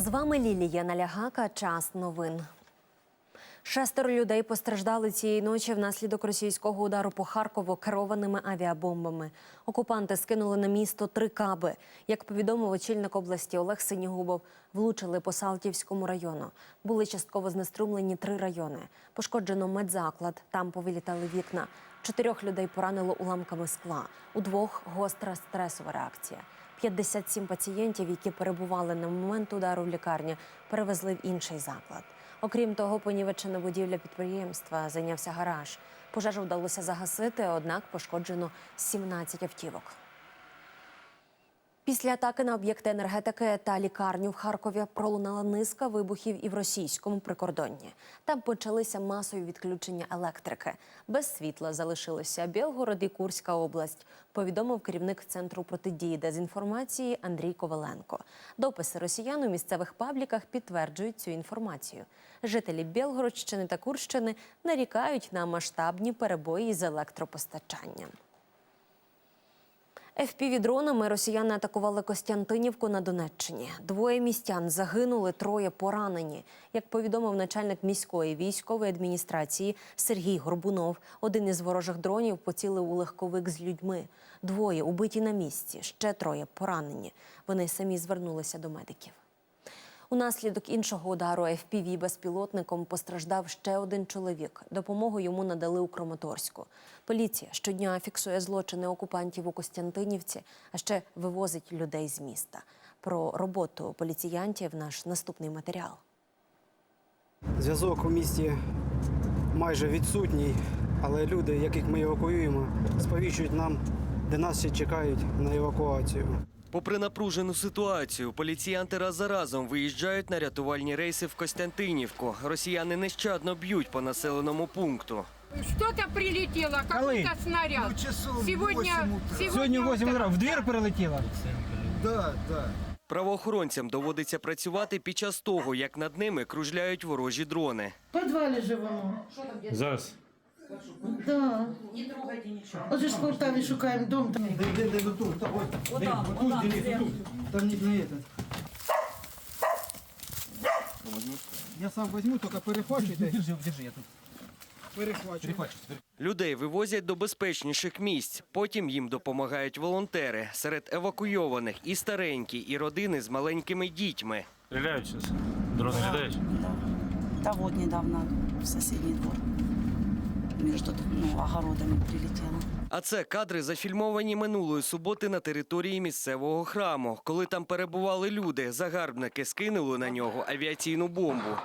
З вами Лілія Налягака. Час новин. Шестеро людей постраждали цієї ночі внаслідок російського удару по Харкову керованими авіабомбами. Окупанти скинули на місто три каби. Як повідомив очільник області Олег Синігубов, влучили по Салтівському району. Були частково знеструмлені три райони. Пошкоджено медзаклад. Там повилітали вікна. Чотирьох людей поранило уламками скла. У двох гостра стресова реакція. 57 пацієнтів, які перебували на момент удару в лікарні, перевезли в інший заклад. Окрім того, понівечена будівля підприємства зайнявся гараж. Пожежу вдалося загасити, однак пошкоджено 17 автівок. Після атаки на об'єкти енергетики та лікарню в Харкові пролунала низка вибухів і в російському прикордонні. Там почалися масові відключення електрики. Без світла залишилися Білгород і Курська область. Повідомив керівник центру протидії дезінформації Андрій Коваленко. Дописи росіян у місцевих пабліках підтверджують цю інформацію. Жителі Білгородщини та Курщини нарікають на масштабні перебої з електропостачанням. FPV-дронами росіяни атакували Костянтинівку на Донеччині. Двоє містян загинули, троє поранені. Як повідомив начальник міської військової адміністрації Сергій Горбунов, один із ворожих дронів поцілив у легковик з людьми. Двоє убиті на місці, ще троє поранені. Вони самі звернулися до медиків. Унаслідок іншого удару FPV безпілотником постраждав ще один чоловік. Допомогу йому надали у Краматорську. Поліція щодня фіксує злочини окупантів у Костянтинівці, а ще вивозить людей з міста. Про роботу поліціянтів наш наступний матеріал. Зв'язок у місті майже відсутній, але люди, яких ми евакуюємо, сповіщують нам, де нас ще чекають на евакуацію. Попри напружену ситуацію, поліціянти раз за разом виїжджають на рятувальні рейси в Костянтинівку. Росіяни нещадно б'ють по населеному пункту. Что-то прилетело, какой-то снаряд. часов Сегодня, 8 утра. сегодня Сьогодні 8 утра в двір прилетіло. Да, да. Правоохоронцям доводиться працювати під час того, як над ними кружляють ворожі дрони. В підвалі живемо. Зараз. Да. Отже ж в Полтаві шукаємо дом. Де, де, де, тут, та, ось, де, тут, дивіться, тут. Там не, не этот. Я сам возьму, тільки перехвачуйте. Держи, держи, я тут. Перехвачуйте. Людей вивозять до безпечніших місць. Потім їм допомагають волонтери. Серед евакуйованих і старенькі, і родини з маленькими дітьми. Стріляють зараз. Дрони літають. Да. Да вот недавно в соседний двор между ну, огородами прилетело. А це кадри зафільмовані минулої суботи на території місцевого храму. Коли там перебували люди, загарбники скинули на нього авіаційну бомбу.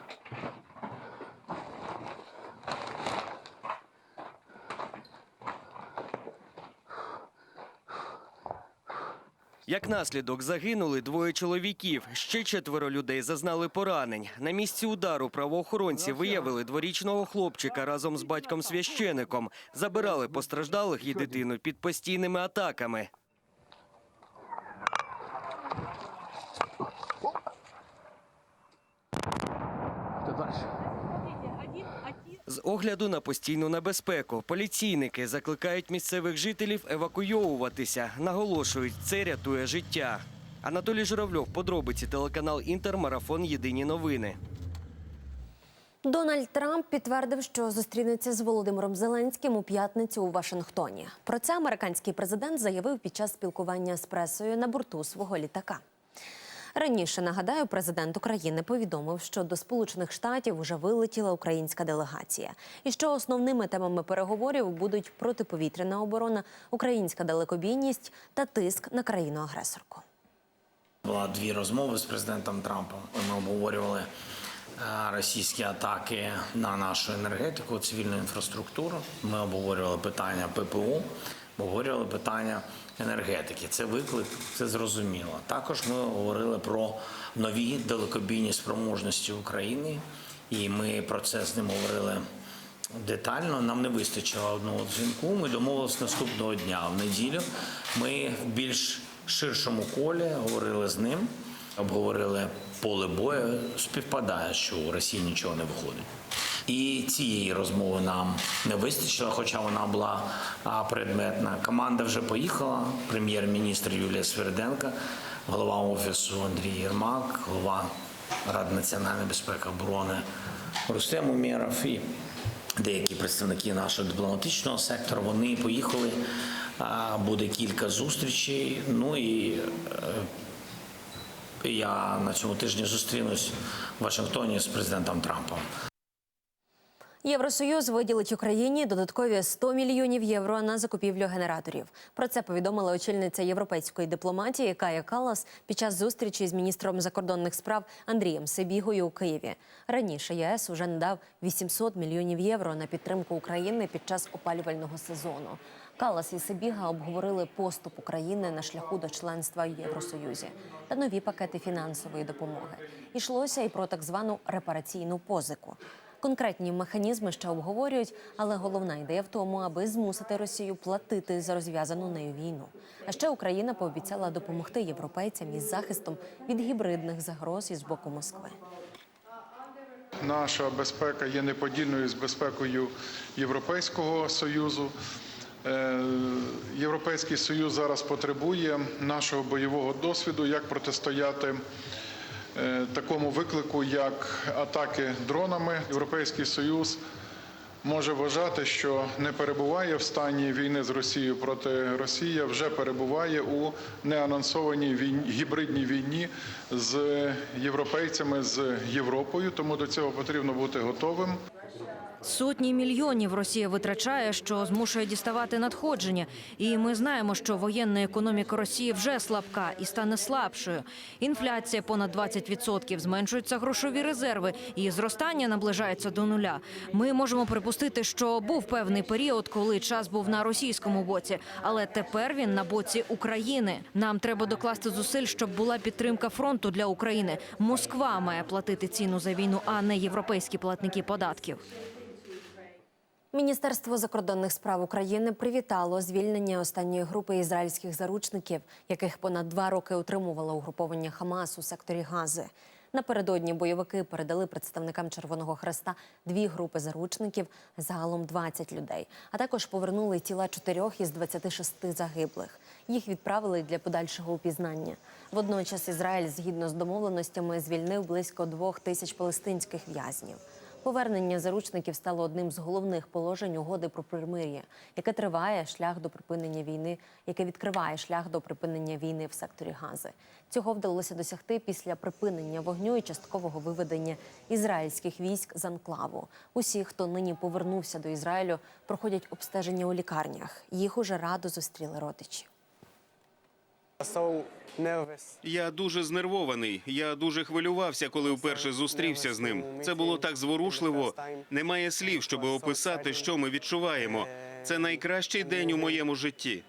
Як наслідок загинули двоє чоловіків. Ще четверо людей зазнали поранень. На місці удару правоохоронці виявили дворічного хлопчика разом з батьком священиком. Забирали постраждалих і дитину під постійними атаками. З огляду на постійну небезпеку поліційники закликають місцевих жителів евакуйовуватися. Наголошують, це рятує життя. Анатолій Журавльов, подробиці телеканал Інтер, марафон Єдині новини. Дональд Трамп підтвердив, що зустрінеться з Володимиром Зеленським у п'ятницю у Вашингтоні. Про це американський президент заявив під час спілкування з пресою на борту свого літака. Раніше нагадаю, президент України повідомив, що до Сполучених Штатів вже вилетіла українська делегація, і що основними темами переговорів будуть протиповітряна оборона, українська далекобійність та тиск на країну-агресорку. Була дві розмови з президентом Трампом. Ми обговорювали е, російські атаки на нашу енергетику, цивільну інфраструктуру. Ми обговорювали питання ППО, обговорювали питання енергетики. Це виклик, це зрозуміло. Також ми говорили про нові далекобійні спроможності України, і ми про це з ним говорили детально. Нам не вистачило одного дзвінку. Ми домовилися наступного дня. В неділю ми в більш ширшому колі говорили з ним, обговорили поле бою. Співпадає, що у Росії нічого не виходить. І цієї розмови нам не вистачило, хоча вона була предметна. Команда вже поїхала. Прем'єр-міністр Юлія Сверденка, голова офісу Андрій Єрмак, голова Ради національної безпеки оборони Рустем Умєров і деякі представники нашого дипломатичного сектору. Вони поїхали. Буде кілька зустрічей. Ну і е, я на цьому тижні зустрінусь в Вашингтоні з президентом Трампом. Євросоюз виділить Україні додаткові 100 мільйонів євро на закупівлю генераторів. Про це повідомила очільниця європейської дипломатії Кая Калас під час зустрічі з міністром закордонних справ Андрієм Сибігою у Києві. Раніше єС уже надав 800 мільйонів євро на підтримку України під час опалювального сезону. Калас і Сибіга обговорили поступ України на шляху до членства в Євросоюзі та нові пакети фінансової допомоги. Ішлося і про так звану репараційну позику. Конкретні механізми ще обговорюють, але головна ідея в тому, аби змусити Росію платити за розв'язану нею війну. А ще Україна пообіцяла допомогти європейцям із захистом від гібридних загроз із боку Москви. Наша безпека є неподільною з безпекою Європейського союзу. Е, Європейський союз зараз потребує нашого бойового досвіду, як протистояти такому виклику, як атаки дронами. Європейський союз може вважати, що не перебуває в стані війни з Росією проти Росії, вже перебуває у неанонсованій війні, гібридній війні з європейцями з Європою. Тому до цього потрібно бути готовим. Сотні мільйонів Росія витрачає, що змушує діставати надходження. І ми знаємо, що воєнна економіка Росії вже слабка і стане слабшою. Інфляція понад 20%, зменшуються грошові резерви, і зростання наближається до нуля. Ми можемо припустити, що був певний період, коли час був на російському боці, але тепер він на боці України. Нам треба докласти зусиль, щоб була підтримка фронту для України. Москва має платити ціну за війну, а не європейські платники податків. Міністерство закордонних справ України привітало звільнення останньої групи ізраїльських заручників, яких понад два роки утримувало угруповання Хамас у секторі Гази. Напередодні бойовики передали представникам Червоного Хреста дві групи заручників, загалом 20 людей, а також повернули тіла чотирьох із 26 загиблих. Їх відправили для подальшого упізнання. Водночас Ізраїль, згідно з домовленостями, звільнив близько двох тисяч палестинських в'язнів. Повернення заручників стало одним з головних положень угоди про примир'я, яке триває шлях до припинення війни, яке відкриває шлях до припинення війни в секторі Гази. Цього вдалося досягти після припинення вогню і часткового виведення ізраїльських військ з анклаву. Усі, хто нині повернувся до Ізраїлю, проходять обстеження у лікарнях. Їх уже радо зустріли родичі. Я дуже знервований. Я дуже хвилювався, коли вперше зустрівся з ним. Це було так зворушливо. Немає слів, щоб описати, що ми відчуваємо. Це найкращий день у моєму житті.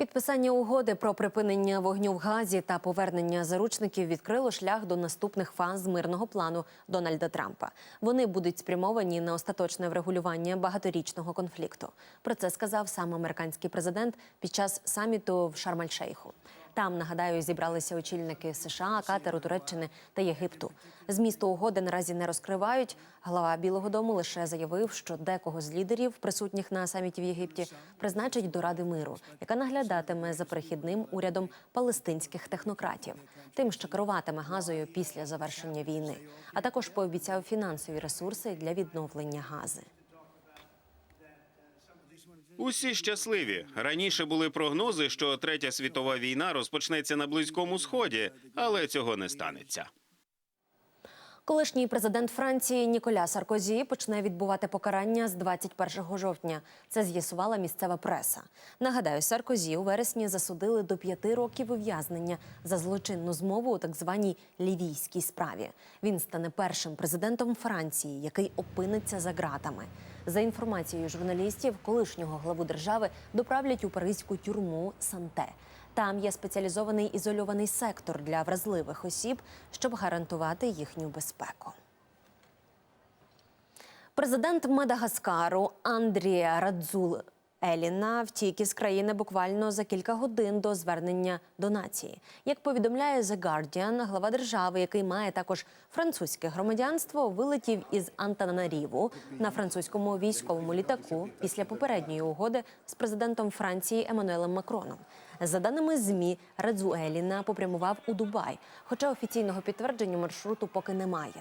Підписання угоди про припинення вогню в Газі та повернення заручників відкрило шлях до наступних фаз мирного плану Дональда Трампа. Вони будуть спрямовані на остаточне врегулювання багаторічного конфлікту. Про це сказав сам американський президент під час саміту в Шарм-Аль-Шейху. Там нагадаю зібралися очільники США, Катару, Туреччини та Єгипту. Змісту угоди наразі не розкривають. Глава Білого Дому лише заявив, що декого з лідерів, присутніх на саміті в Єгипті, призначать до Ради миру, яка наглядатиме за перехідним урядом палестинських технократів, тим, що керуватиме газою після завершення війни, а також пообіцяв фінансові ресурси для відновлення гази. Усі щасливі. Раніше були прогнози, що третя світова війна розпочнеться на близькому сході, але цього не станеться. Колишній президент Франції Ніколя Саркозі почне відбувати покарання з 21 жовтня. Це з'ясувала місцева преса. Нагадаю, Саркозі у вересні засудили до п'яти років ув'язнення за злочинну змову у так званій лівійській справі. Він стане першим президентом Франції, який опиниться за ґратами. За інформацією журналістів, колишнього главу держави доправлять у паризьку тюрму Санте. Там є спеціалізований ізольований сектор для вразливих осіб, щоб гарантувати їхню безпеку. Президент Мадагаскару Андрія Радзул Еліна втік із країни буквально за кілька годин до звернення до нації. Як повідомляє The Guardian, глава держави, який має також французьке громадянство, вилетів із Антанаріву на французькому військовому літаку після попередньої угоди з президентом Франції Еммануелем Макроном. За даними ЗМІ, Радзуеліна попрямував у Дубай, хоча офіційного підтвердження маршруту поки немає.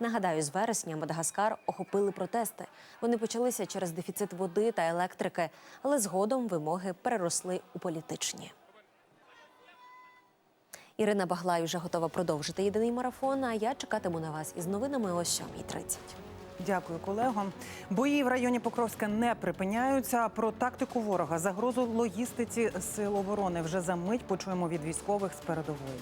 Нагадаю, з вересня Мадагаскар охопили протести. Вони почалися через дефіцит води та електрики, але згодом вимоги переросли у політичні. Ірина Баглай вже готова продовжити єдиний марафон. А я чекатиму на вас із новинами о 7.30. Дякую, колего. Бої в районі Покровська не припиняються. Про тактику ворога, загрозу логістиці сил оборони вже за мить почуємо від військових з передової.